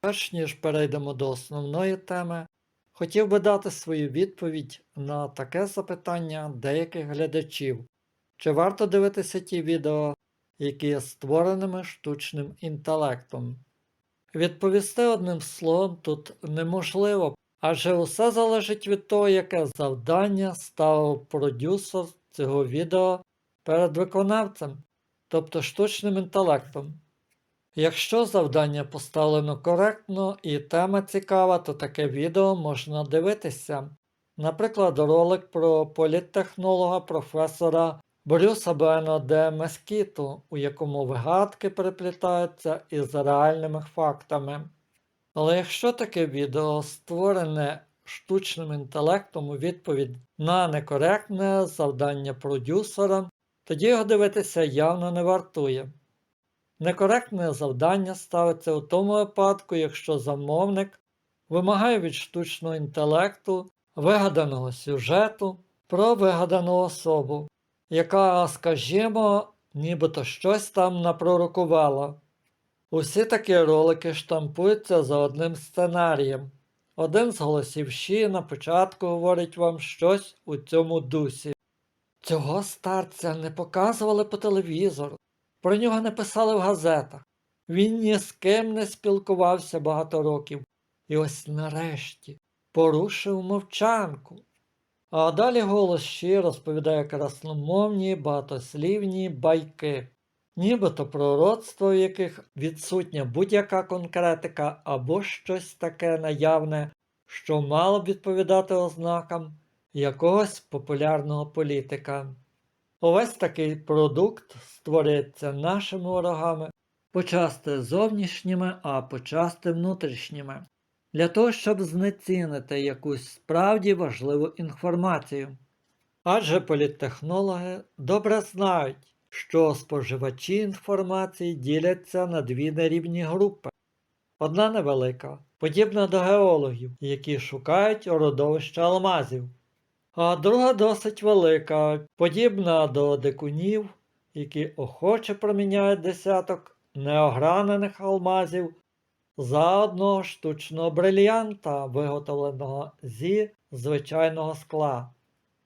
Перш ніж перейдемо до основної теми, хотів би дати свою відповідь на таке запитання деяких глядачів. Чи варто дивитися ті відео, які є створеними штучним інтелектом? Відповісти одним словом тут неможливо, адже усе залежить від того, яке завдання ставив продюсер цього відео перед виконавцем, тобто штучним інтелектом. Якщо завдання поставлено коректно і тема цікава, то таке відео можна дивитися. Наприклад, ролик про політтехнолога професора Брюса Бена де Мескіту, у якому вигадки переплітаються із реальними фактами. Але якщо таке відео створене штучним інтелектом у відповідь на некоректне завдання продюсера, тоді його дивитися явно не вартує. Некоректне завдання ставиться у тому випадку, якщо замовник вимагає від штучного інтелекту вигаданого сюжету про вигадану особу, яка, скажімо, нібито щось там напророкувала. Усі такі ролики штампуються за одним сценарієм. Один з голосів Ші на початку говорить вам щось у цьому дусі. Цього старця не показували по телевізору, про нього не писали в газетах. Він ні з ким не спілкувався багато років. І ось нарешті порушив мовчанку. А далі голос ще розповідає красномовні, багатослівні байки, нібито пророцтво, в яких відсутня будь-яка конкретика або щось таке наявне, що мало б відповідати ознакам якогось популярного політика. Увесь такий продукт створюється нашими ворогами, почасти зовнішніми, а почасти внутрішніми, для того, щоб знецінити якусь справді важливу інформацію. Адже політтехнологи добре знають, що споживачі інформації діляться на дві нерівні групи. Одна невелика, подібна до геологів, які шукають родовища алмазів а друга досить велика, подібна до дикунів, які охоче проміняють десяток неогранених алмазів за одного штучного брильянта, виготовленого зі звичайного скла.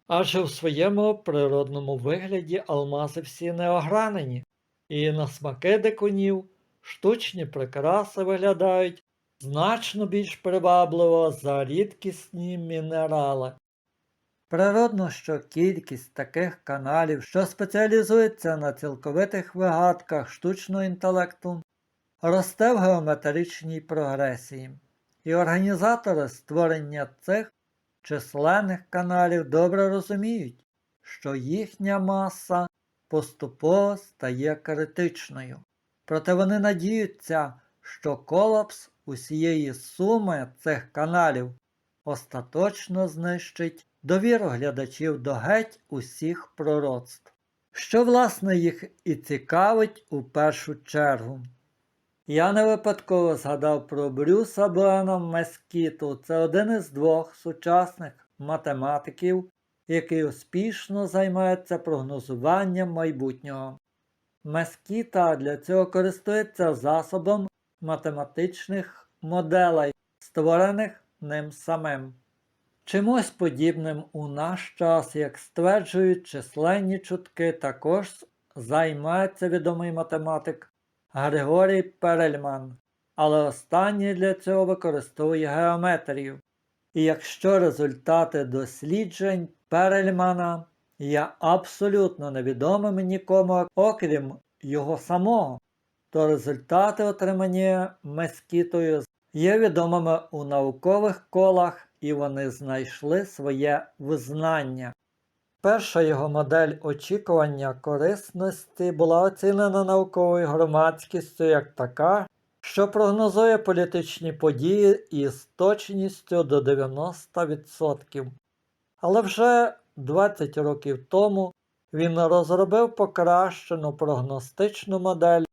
Адже в своєму природному вигляді алмази всі неогранені, і на смаки дикунів штучні прикраси виглядають значно більш привабливо за рідкісні мінерали. Природно, що кількість таких каналів, що спеціалізуються на цілковитих вигадках штучного інтелекту, росте в геометричній прогресії, і організатори створення цих численних каналів добре розуміють, що їхня маса поступово стає критичною. Проте вони надіються, що колапс усієї суми цих каналів остаточно знищить довіру глядачів до геть усіх пророцтв, що, власне, їх і цікавить у першу чергу. Я не випадково згадав про Брюса Блена Мескіту, це один із двох сучасних математиків, який успішно займається прогнозуванням майбутнього. Мескіта для цього користується засобом математичних моделей, створених ним самим. Чимось подібним у наш час, як стверджують численні чутки, також займається відомий математик Григорій Перельман, але останній для цього використовує геометрію. І якщо результати досліджень Перельмана є абсолютно невідомими нікому, окрім його самого, то результати, отримані мескітою, є відомими у наукових колах і вони знайшли своє визнання. Перша його модель очікування корисності була оцінена науковою громадськістю як така, що прогнозує політичні події із точністю до 90%. Але вже 20 років тому він розробив покращену прогностичну модель,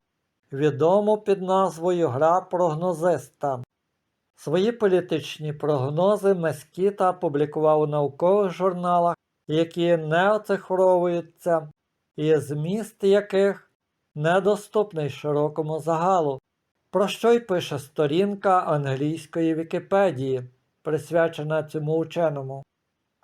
відому під назвою Гра прогнозиста. Свої політичні прогнози Мескіта опублікував у наукових журналах, які не оцифровуються, і зміст яких недоступний широкому загалу. Про що й пише сторінка англійської Вікіпедії, присвячена цьому ученому.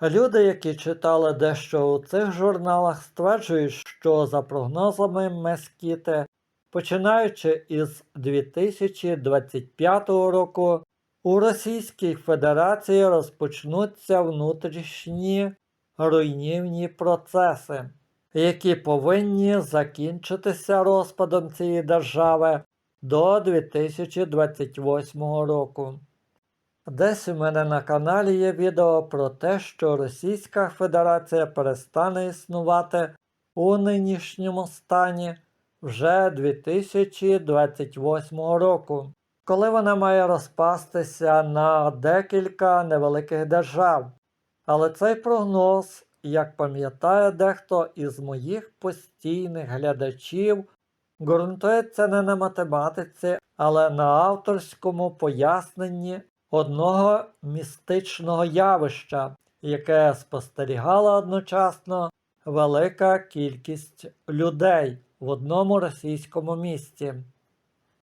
Люди, які читали дещо у цих журналах, стверджують, що за прогнозами Мескіти, починаючи із 2025 року, у Російській Федерації розпочнуться внутрішні руйнівні процеси, які повинні закінчитися розпадом цієї держави до 2028 року. Десь у мене на каналі є відео про те, що Російська Федерація перестане існувати у нинішньому стані вже 2028 року, коли вона має розпастися на декілька невеликих держав. Але цей прогноз, як пам'ятає дехто із моїх постійних глядачів, ґрунтується не на математиці, але на авторському поясненні одного містичного явища, яке спостерігала одночасно велика кількість людей в одному російському місті.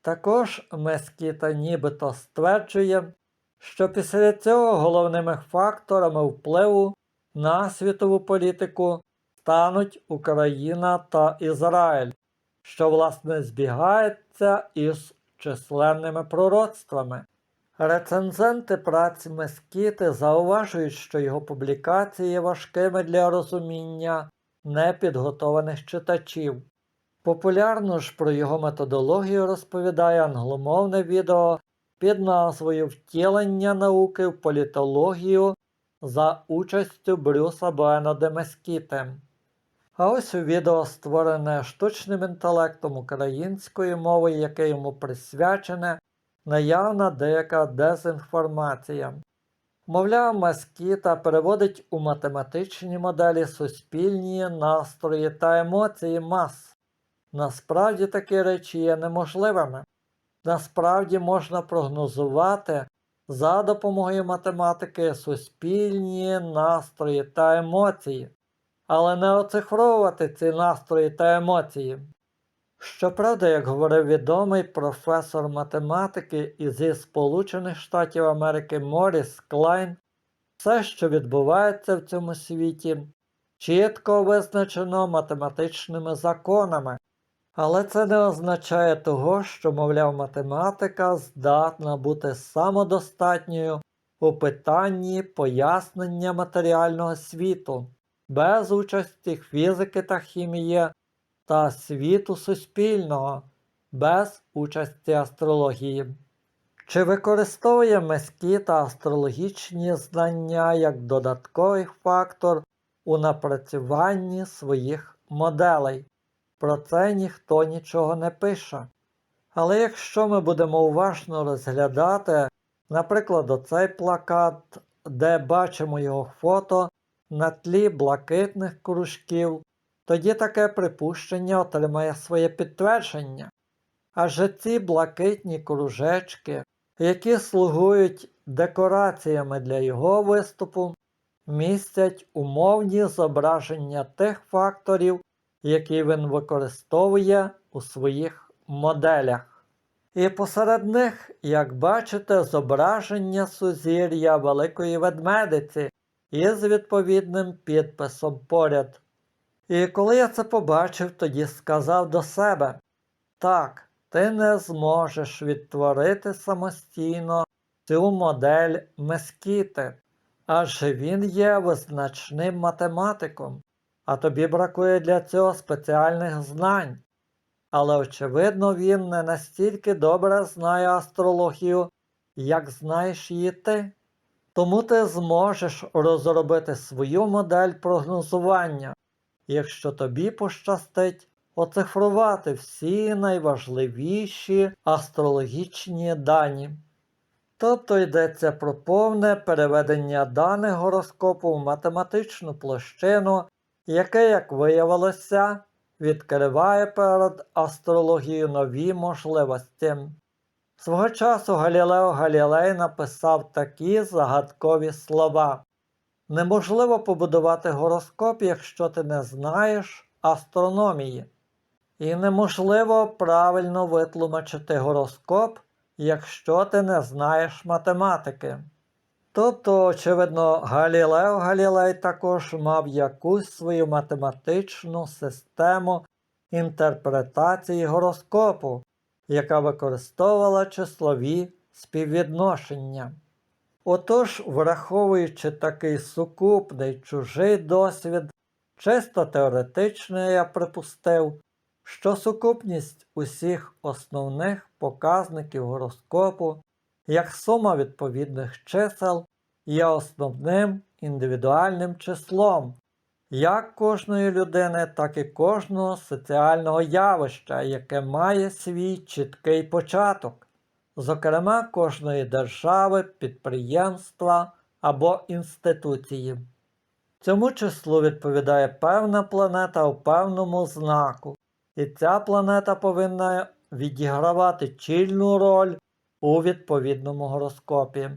Також Мескіта нібито стверджує, що після цього головними факторами впливу на світову політику стануть Україна та Ізраїль, що власне збігається із численними пророцтвами. Рецензенти праці Мескіти зауважують, що його публікації є важкими для розуміння непідготованих читачів. Популярно ж про його методологію розповідає англомовне відео під назвою Втілення науки в політологію за участю Брюса Буена де Мескіти. А ось у відео створене штучним інтелектом українською мовою, яке йому присвячене, наявна деяка дезінформація. Мовляв, Маскіта переводить у математичні моделі суспільні настрої та емоції мас. Насправді такі речі є неможливими. Насправді можна прогнозувати за допомогою математики суспільні настрої та емоції, але не оцифровувати ці настрої та емоції. Щоправда, як говорив відомий професор математики із Сполучених Штатів Америки Моріс Клайн, все, що відбувається в цьому світі, чітко визначено математичними законами, але це не означає того, що, мовляв, математика здатна бути самодостатньою у питанні пояснення матеріального світу, без участі фізики та хімії та світу суспільного, без участі астрології. Чи використовує Мескіта астрологічні знання як додатковий фактор у напрацюванні своїх моделей? Про це ніхто нічого не пише. Але якщо ми будемо уважно розглядати, наприклад, оцей плакат, де бачимо його фото на тлі блакитних кружків, тоді таке припущення отримає своє підтвердження. Адже ці блакитні кружечки, які слугують декораціями для його виступу, містять умовні зображення тих факторів, які він використовує у своїх моделях. І посеред них, як бачите, зображення сузір'я Великої Ведмедиці із відповідним підписом поряд. І коли я це побачив, тоді сказав до себе так, ти не зможеш відтворити самостійно цю модель Мескіти, адже він є визначним математиком, а тобі бракує для цього спеціальних знань. Але, очевидно, він не настільки добре знає астрологію, як знаєш її ти. Тому ти зможеш розробити свою модель прогнозування, якщо тобі пощастить оцифрувати всі найважливіші астрологічні дані. Тобто йдеться про повне переведення даних гороскопу в математичну площину, яке, як виявилося, відкриває перед астрологією нові можливості. Свого часу Галілео Галілей написав такі загадкові слова. Неможливо побудувати гороскоп, якщо ти не знаєш астрономії. І неможливо правильно витлумачити гороскоп, якщо ти не знаєш математики. Тобто, очевидно, Галілео Галілей також мав якусь свою математичну систему інтерпретації гороскопу, яка використовувала числові співвідношення. Отож, враховуючи такий сукупний чужий досвід, чисто теоретично я припустив, що сукупність усіх основних показників гороскопу, як сума відповідних чисел, є основним індивідуальним числом, як кожної людини, так і кожного соціального явища, яке має свій чіткий початок, зокрема кожної держави, підприємства або інституції. Цьому числу відповідає певна планета у певному знаку, і ця планета повинна відігравати чільну роль у відповідному гороскопі,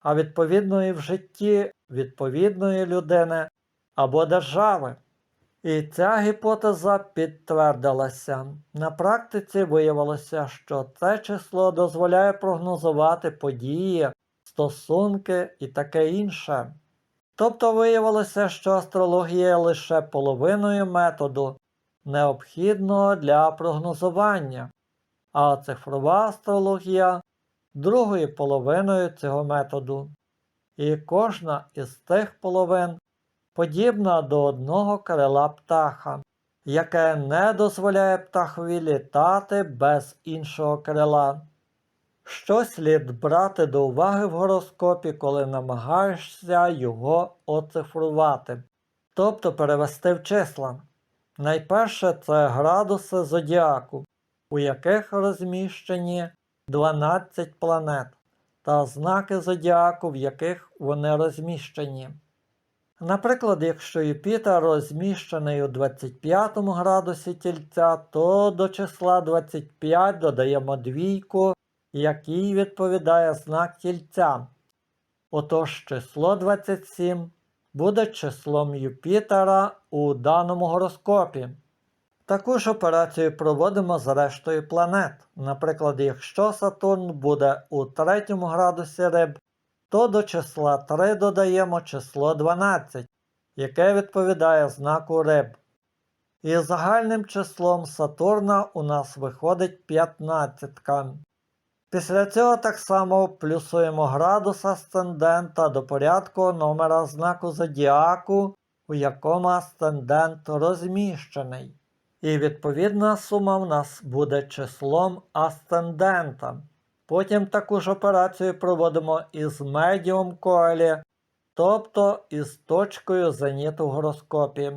а відповідно і в житті відповідної людини або держави. І ця гіпотеза підтвердилася. На практиці виявилося, що це число дозволяє прогнозувати події, стосунки і таке інше. Тобто виявилося, що астрологія є лише половиною методу, необхідного для прогнозування, а цифрова астрологія другою половиною цього методу. І кожна із тих половин подібна до одного крила птаха, яке не дозволяє птахові літати без іншого крила. Що слід брати до уваги в гороскопі, коли намагаєшся його оцифрувати, тобто перевести в числа. Найперше це градуси зодіаку, у яких розміщені 12 планет, та знаки зодіаку, в яких вони розміщені. Наприклад, якщо Юпітер розміщений у 25 градусі тільця, то до числа 25 додаємо двійку, якій відповідає знак тільця. Отож число 27 буде числом Юпітера у даному гороскопі. Таку ж операцію проводимо з рештою планет. Наприклад, якщо Сатурн буде у 3 градусі риб, то до числа 3 додаємо число 12, яке відповідає знаку риб. І загальним числом Сатурна у нас виходить 15. Після цього так само плюсуємо градус асцендента до порядку номера знаку зодіаку, у якому асцендент розміщений. І відповідна сума в нас буде числом асцендента. Потім таку ж операцію проводимо із медіум коелі, тобто із точкою зеніту в гороскопі.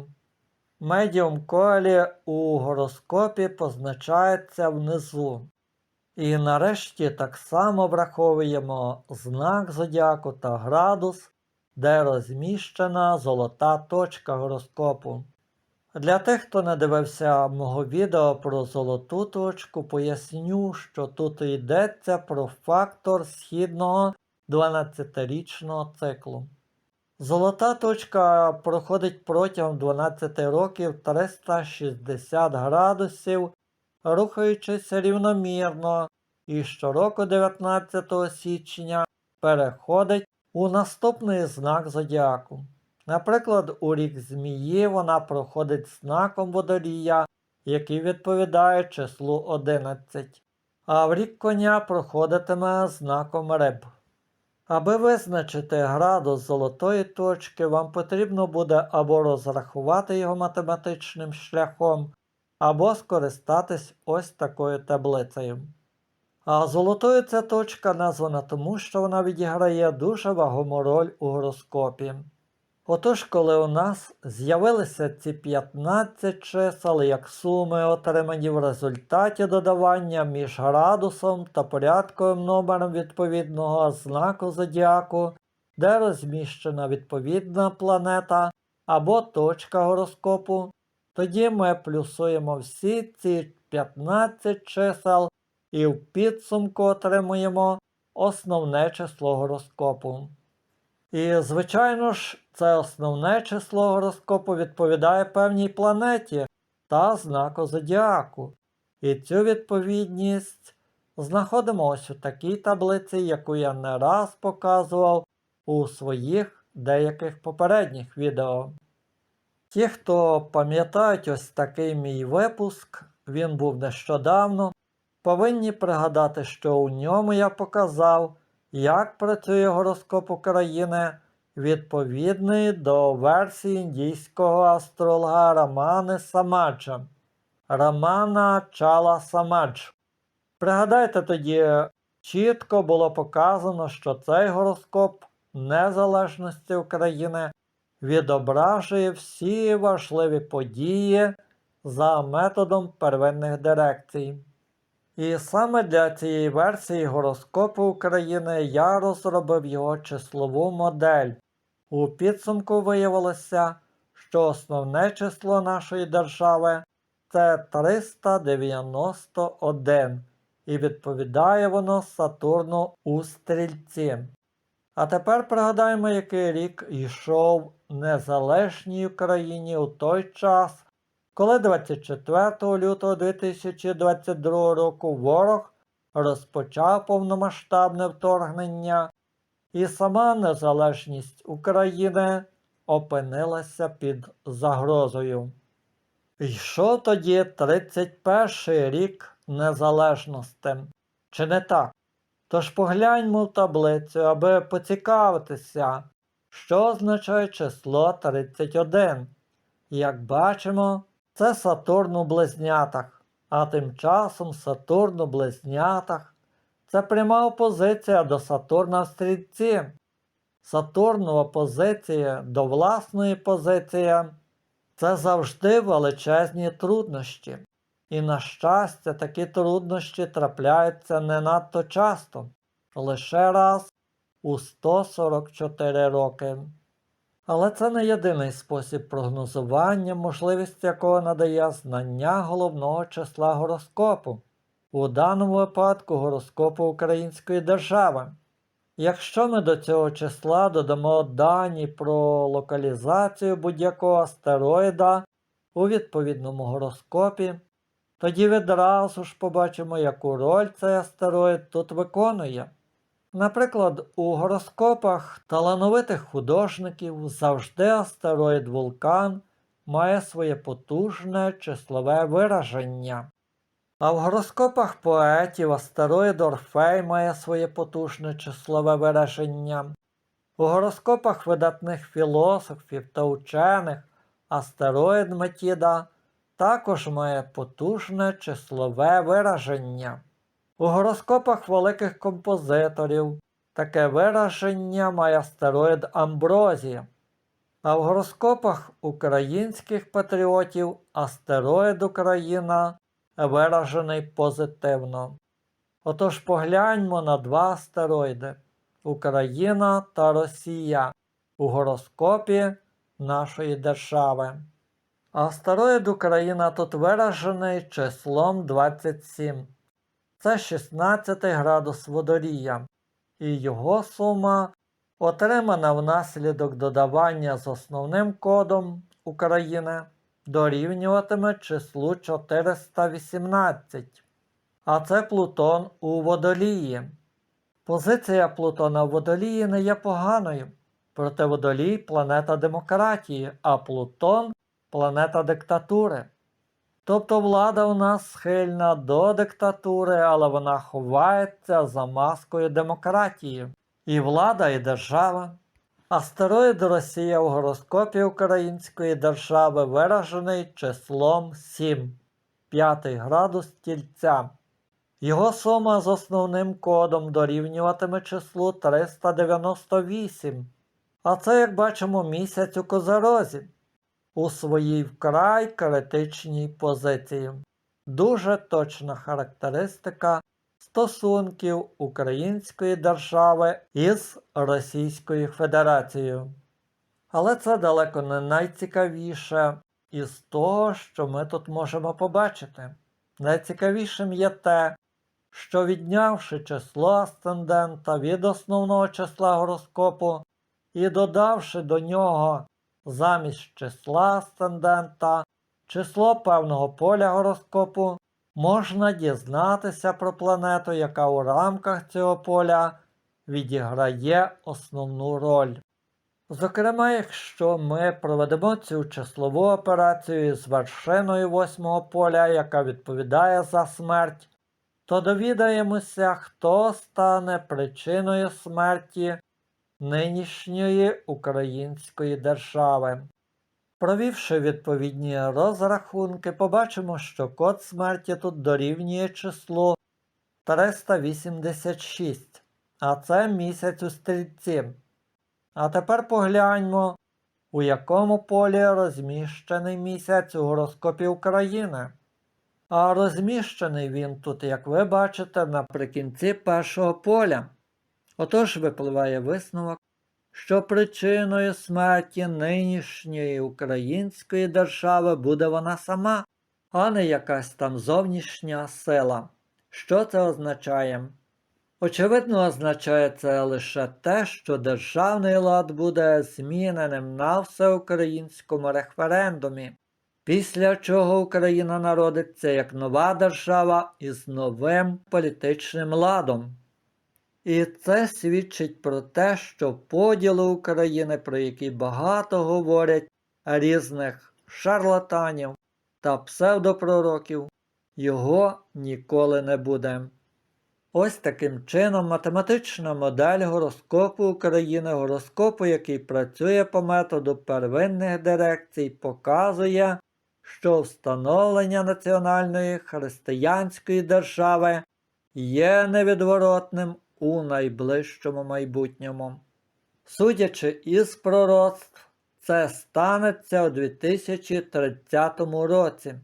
Медіум коелі у гороскопі позначається внизу. І нарешті так само враховуємо знак зодіаку та градус, де розміщена золота точка гороскопу. Для тих, хто не дивився мого відео про золоту точку, поясню, що тут йдеться про фактор східного 12-річного циклу. Золота точка проходить протягом 12 років 360 градусів, рухаючись рівномірно, і щороку 19 січня переходить у наступний знак зодіаку. Наприклад, у рік змії вона проходить знаком водорія, який відповідає числу 11, а в рік коня проходитиме знаком риб. Аби визначити градус золотої точки, вам потрібно буде або розрахувати його математичним шляхом, або скористатись ось такою таблицею. А золотою ця точка названа тому, що вона відіграє дуже вагому роль у гороскопі. Отож, коли у нас з'явилися ці 15 чисел як суми, отримані в результаті додавання між градусом та порядковим номером відповідного знаку зодіаку, де розміщена відповідна планета або точка гороскопу, тоді ми плюсуємо всі ці 15 чисел і в підсумку отримуємо основне число гороскопу. І, звичайно ж, це основне число гороскопу відповідає певній планеті, та знаку зодіаку. І цю відповідність знаходимо ось у такій таблиці, яку я не раз показував у своїх деяких попередніх відео. Ті, хто пам'ятають ось такий мій випуск, він був нещодавно, повинні пригадати, що у ньому я показав, як працює гороскоп України відповідний до версії індійського астролога Рамани Самаджа. Рамана Чала Самадж. Пригадайте тоді, чітко було показано, що цей гороскоп незалежності України відображує всі важливі події за методом первинних дирекцій. І саме для цієї версії гороскопу України я розробив його числову модель. У підсумку виявилося, що основне число нашої держави це 391, і відповідає воно Сатурну у стрільці. А тепер пригадаємо, який рік йшов незалежній Україні у той час, коли 24 лютого 2022 року ворог розпочав повномасштабне вторгнення, і сама незалежність України опинилася під загрозою. Йшов тоді 31 рік незалежності. Чи не так? Тож погляньмо в таблицю, аби поцікавитися, що означає число 31. Як бачимо, це Сатурн у близнятах, а тим часом Сатурн у близнятах це пряма опозиція до Сатурна в стрільці. Сатурнова позиція до власної позиції це завжди величезні труднощі. І, на щастя, такі труднощі трапляються не надто часто, лише раз у 144 роки. Але це не єдиний спосіб прогнозування, можливість якого надає знання головного числа гороскопу, у даному випадку гороскопу Української держави. Якщо ми до цього числа додамо дані про локалізацію будь-якого астероїда у відповідному гороскопі, тоді відразу ж побачимо, яку роль цей астероїд тут виконує. Наприклад, у гороскопах талановитих художників завжди астероїд Вулкан має своє потужне числове вираження. А в гороскопах поетів астероїд Орфей має своє потужне числове вираження. У гороскопах видатних філософів та учених астероїд Метіда також має потужне числове вираження. У гороскопах великих композиторів таке вираження має астероїд Амброзія. А в гороскопах українських патріотів астероїд Україна виражений позитивно. Отож погляньмо на два астероїди Україна та Росія у гороскопі нашої держави. Астероїд Україна тут виражений числом 27. Це 16 градус водорія, і його сума отримана внаслідок додавання з основним кодом України дорівнюватиме числу 418. А це Плутон у водолії. Позиція Плутона в водолії не є поганою. Проте водолій планета демократії, а Плутон планета диктатури. Тобто влада у нас схильна до диктатури, але вона ховається за маскою демократії. І влада, і держава. Астероїд Росія у гороскопі Української держави виражений числом 7, 5 градус тільця. Його сума з основним кодом дорівнюватиме числу 398. А це, як бачимо, місяць у козорозі у своїй вкрай критичній позиції. Дуже точна характеристика стосунків Української держави із Російською Федерацією. Але це далеко не найцікавіше із того, що ми тут можемо побачити. Найцікавішим є те, що віднявши число асцендента від основного числа гороскопу і додавши до нього замість числа асцендента число певного поля гороскопу, можна дізнатися про планету, яка у рамках цього поля відіграє основну роль. Зокрема, якщо ми проведемо цю числову операцію з вершиною восьмого поля, яка відповідає за смерть, то довідаємося, хто стане причиною смерті нинішньої української держави. Провівши відповідні розрахунки, побачимо, що код смерті тут дорівнює числу 386, а це місяць у стрільці. А тепер погляньмо, у якому полі розміщений місяць у гороскопі України. А розміщений він тут, як ви бачите, наприкінці першого поля. Отож випливає висновок, що причиною смерті нинішньої української держави буде вона сама, а не якась там зовнішня сила. Що це означає? Очевидно, означає це лише те, що державний лад буде зміненим на всеукраїнському референдумі, після чого Україна народиться як нова держава із новим політичним ладом. І це свідчить про те, що поділи України, про які багато говорять різних шарлатанів та псевдопророків, його ніколи не буде. Ось таким чином математична модель гороскопу України, гороскопу, який працює по методу первинних дирекцій, показує, що встановлення національної християнської держави є невідворотним у найближчому майбутньому. Судячи із пророцтв, це станеться у 2030 році.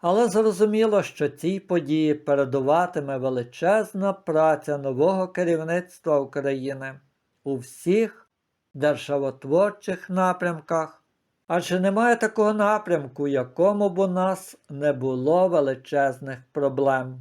Але зрозуміло, що цій події передуватиме величезна праця нового керівництва України у всіх державотворчих напрямках, адже немає такого напрямку, якому б у нас не було величезних проблем.